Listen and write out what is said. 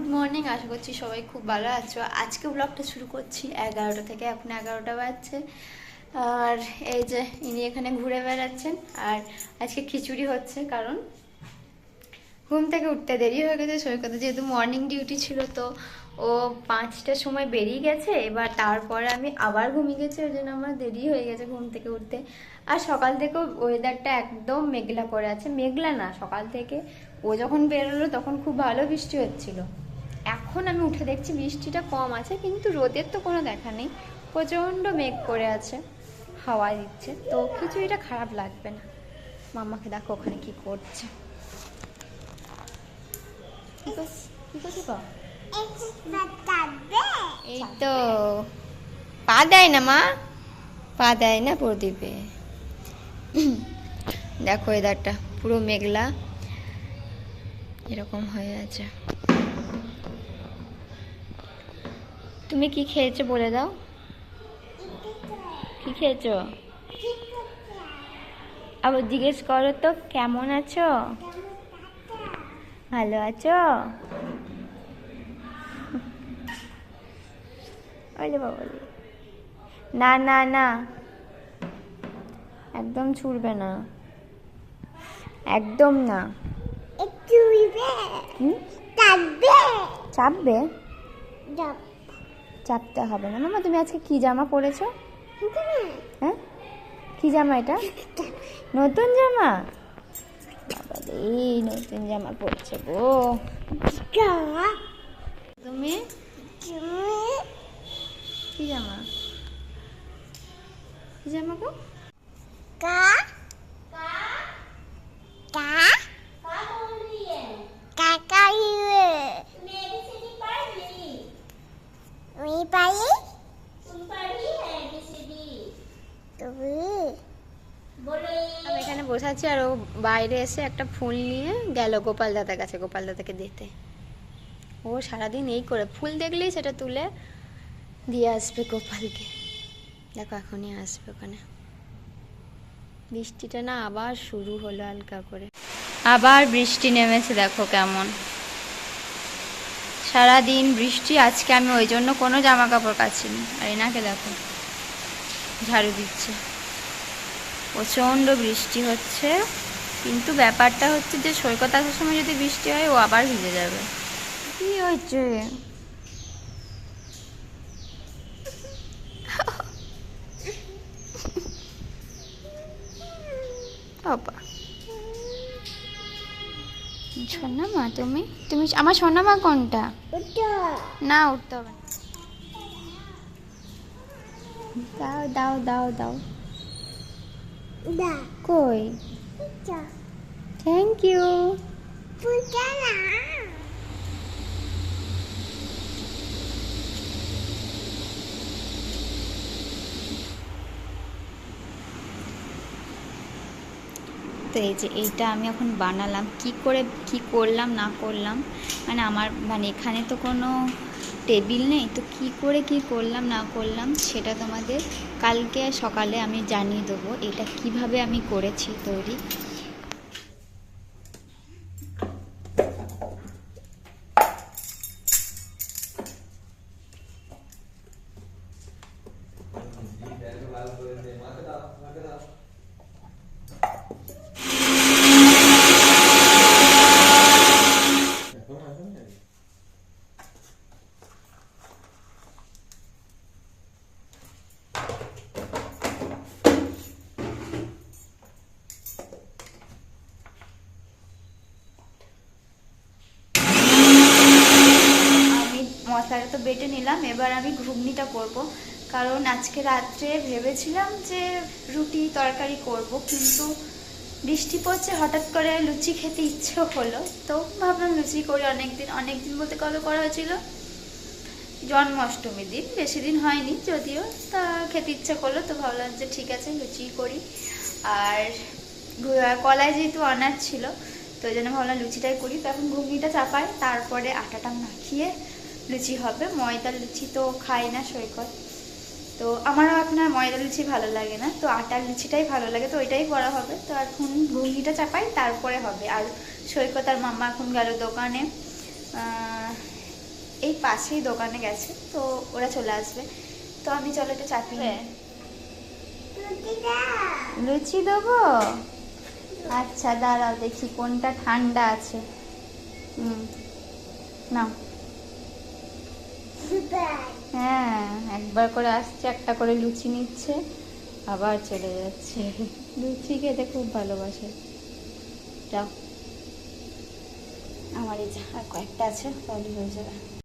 Good morning, আশা করছি সবাই খুব ভালো আছো। আজকে ব্লগটা শুরু করছি এগারোটা থেকে, এখন এগারোটা বাজছে। আর এই যে ইনি এখানে ঘুরে বেড়াচ্ছেন, আর আজকে খিচুড়ি হচ্ছে, কারণ ঘুম থেকে উঠতে দেরি হয়ে গেছে, সৈকতে যেহেতু মর্নিং ডিউটি ছিল, তো ও পাঁচটার সময় বেরিয়ে গেছে, এবার তারপরে আমি আবার ঘুমিয়ে গেছি, ওই জন্য আমার দেরি হয়ে গেছে ঘুম থেকে উঠতে। আর সকাল থেকে ওয়েদারটা একদম মেঘলা করে আছে, মেঘলা না, সকাল থেকে ও যখন বেরোলো তখন খুব ভালো বৃষ্টি হচ্ছিল। এখন আমি উঠে দেখছি বৃষ্টিটা কম আছে কিন্তু রোদের তো কোনো দেখা নেই। প্রচণ্ড মেঘ করে আছে হাওয়া দিচ্ছে তো খিচুড়িটা খারাপ লাগবে না। মাম্মাকে দেখো ওখানে কি করছে। এই তো পা দেয় না মা? পা দেয় না প্রদীপে। দেখো এদারটা পুরো মেঘলা এরকম হয়ে আছে। তুমি কি খেয়েছো বলে দাও। কি খেয়েছো? আবার জিজ্ঞেস করো তো কেমন আছো? ভালো আছো? ওলে বাবা না না না। একদম ছুড়বে না। একদম না। চাপবে। চাপবে? চাপতে হবে না। মামা তুমি আজকে কি জামা পরেছো? হ্যাঁ? কি জামা এটা? নতুন জামা? এই নতুন জামা পরছে গো। তুমি? কি জামা? কি জামা গো? আমি এখানে বসে আছি আর ও বাইরে এসে একটা ফুল নিয়ে গেল গোপাল দাদার কাছে গোপাল দাদাকে দিতে। ও সারাদিন এই করে ফুল দেখলেই সেটা তুলে দিয়ে আসবে গোপালকে। দেখো এখনই আসবে ওখানে। বৃষ্টিটা না আবার শুরু হলো হালকা করে। আবার বৃষ্টি নেমেছে দেখো কেমন। সারাদিন বৃষ্টি আজকে আমি ওই জন্য কোনো জামা কাপড় কাচিনি। আর এনাকে দেখো। ঝাড়ু দিচ্ছে। প্রচণ্ড বৃষ্টি হচ্ছে কিন্তু ব্যাপারটা হচ্ছে যে সৈকত আসার সময় যদি বৃষ্টি হয় ও আবার ভিজে যাবে। কি হচ্ছে বাবা। সোনা মা তুমি? তুমি আমার সোনা মা কোনটা? না উঠতে হবে না। দাও দাও দাও দাও। কই? থ্যাংক ইউ তো এই যে এইটা আমি এখন বানালাম। কি করে কি করলাম না করলাম? মানে আমার মানে এখানে তো কোনো টেবিল নেই, তো কি করে কি করলাম, না করলাম, সেটা তোমাদের কালকে সকালে আমি জানিয়ে দেবো, এটা কীভাবে আমি করেছি তৈরি। তো বেটে নিলাম, এবার আমি ঘুগনিটা করব। কারণ আজকে রাত্রে ভেবেছিলাম যে রুটি তরকারি করব, কিন্তু বৃষ্টি পড়ছে, হঠাৎ করে লুচি খেতে ইচ্ছে হলো। তো ভাবলাম লুচি করি অনেক দিন অনেক দিন বলতে কবে করা হয়েছিল? জন্মাষ্টমীর দিন, বেশি দিন হয়নি যদিও, তা খেতে ইচ্ছে করল, তো ভাবলাম যে ঠিক আছে, লুচি করি। আর কলায় যেহেতু অনার ছিল, তো ওই জন্য ভাবলাম লুচিটাই করি। তো এখন ঘুগনিটা চাপাই, তারপরে আটাটা মাখিয়ে লুচি হবে ময়দা লুচি তো খাই না সৈকত। তো আমারও আপনার ময়দা লুচি ভালো লাগে না তো আটার লুচিটাই ভালো লাগে তো ওইটাই করা হবে। তো এখন ঘুগনিটা চাপাই তারপরে হবে। আর সৈকত আর মাম্মা এখন গেল দোকানে এই পাশেই দোকানে গেছে তো ওরা চলে আসবে। তো আমি চলো এটা চাকরি লুচি দেবো? আচ্ছা দাঁড়াও দেখি কোনটা ঠান্ডা আছে। হুম নাও। হ্যাঁ একবার করে আসছে, একটা করে লুচি নিচ্ছে, আবার চলে যাচ্ছে। লুচি খেতে খুব ভালোবাসে। যাও। আমার এই যা কয়েকটা আছে, তাহলে হয়ে যাবে।